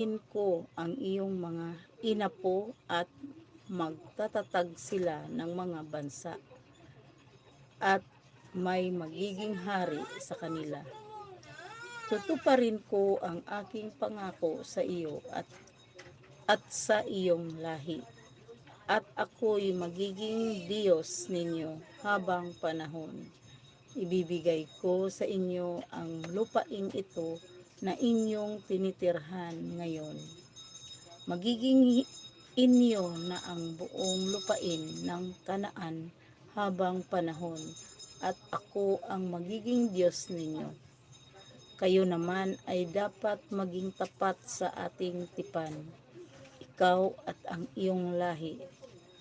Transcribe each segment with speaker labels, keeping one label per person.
Speaker 1: In ko ang iyong mga inapo at magtatatag sila ng mga bansa at may magiging hari sa kanila. Tutuparin ko ang aking pangako sa iyo at at sa iyong lahi. At ako'y magiging Diyos ninyo habang panahon. Ibibigay ko sa inyo ang lupaing ito na inyong tinitirhan ngayon. Magiging inyo na ang buong lupain ng kanaan habang panahon at ako ang magiging Diyos ninyo. Kayo naman ay dapat maging tapat sa ating tipan, ikaw at ang iyong lahi,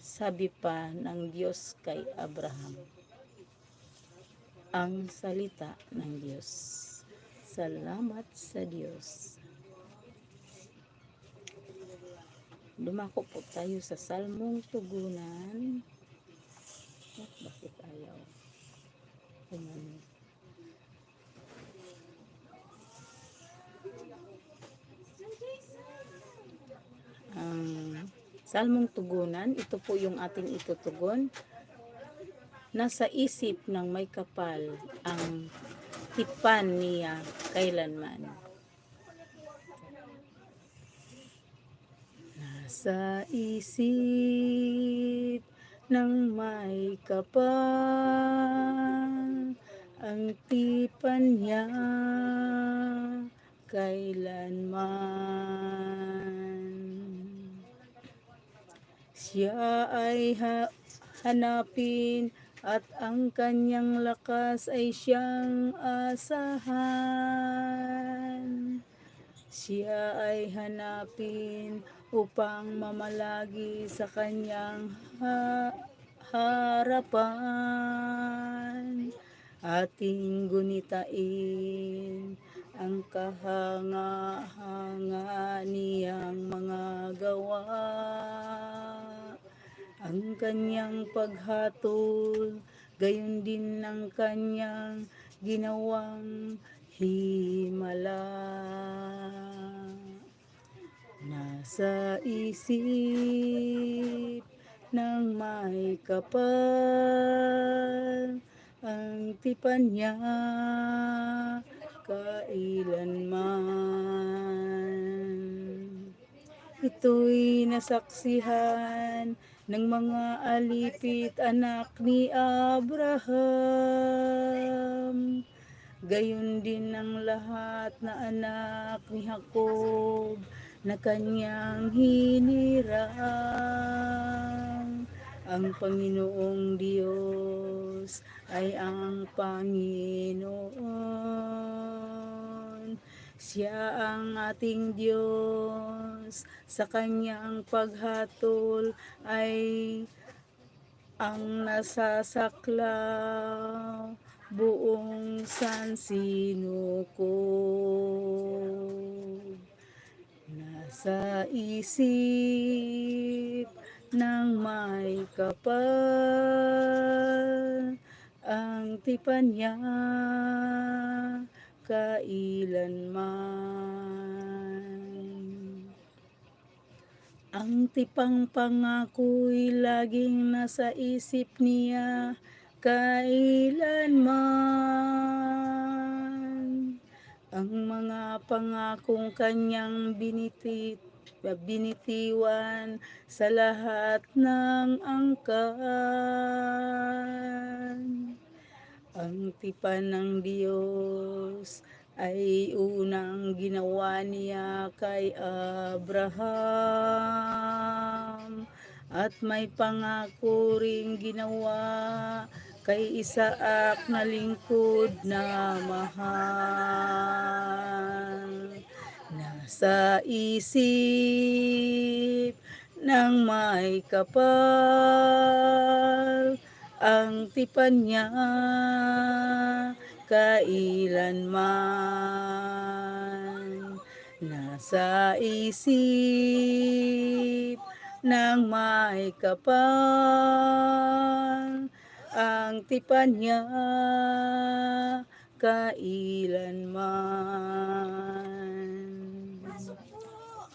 Speaker 1: sabi pa ng Diyos kay Abraham. Ang salita ng Diyos. Salamat sa Diyos. Dumako po tayo sa Salmong Tugunan. Oh, bakit ayaw? Tingnan. Ang Salmong Tugunan, ito po yung ating itutugon. Nasa isip ng may kapal ang tipan niya kailanman. Nasa isip ng may kapal ang tipan niya kailanman. Siya ay ha- hanapin at ang kanyang lakas ay siyang asahan. Siya ay hanapin upang mamalagi sa kanyang ha- harapan. Ating gunitain ang kahanga-hanga niyang Ang kanyang paghatol, gayon din ng kanyang ginawang himala. Nasa isip ng may kapal ang tipan niya kailanman. Ito'y nasaksihan ng mga alipit anak ni Abraham. Gayon din ang lahat na anak ni Jacob na kanyang hinirang. Ang Panginoong Diyos ay ang Panginoon. Siya ang ating Diyos. Sa kanyang paghatol ay ang nasasaklaw buong sansinukob. Nasa isip ng may kapal ang tipan niya kailanman. Ang tipang pangako'y laging nasa isip niya kailanman. Ang mga pangakong kanyang binitit binitiwan sa lahat ng angkan. Ang tipan ng Diyos ay unang ginawa niya kay Abraham at may pangako ring ginawa kay Isaac na lingkod na mahal. Nasa isip ng may kapal ang tipan niya kailanman. Nasa isip ng may kapal ang tipan niya kailanman.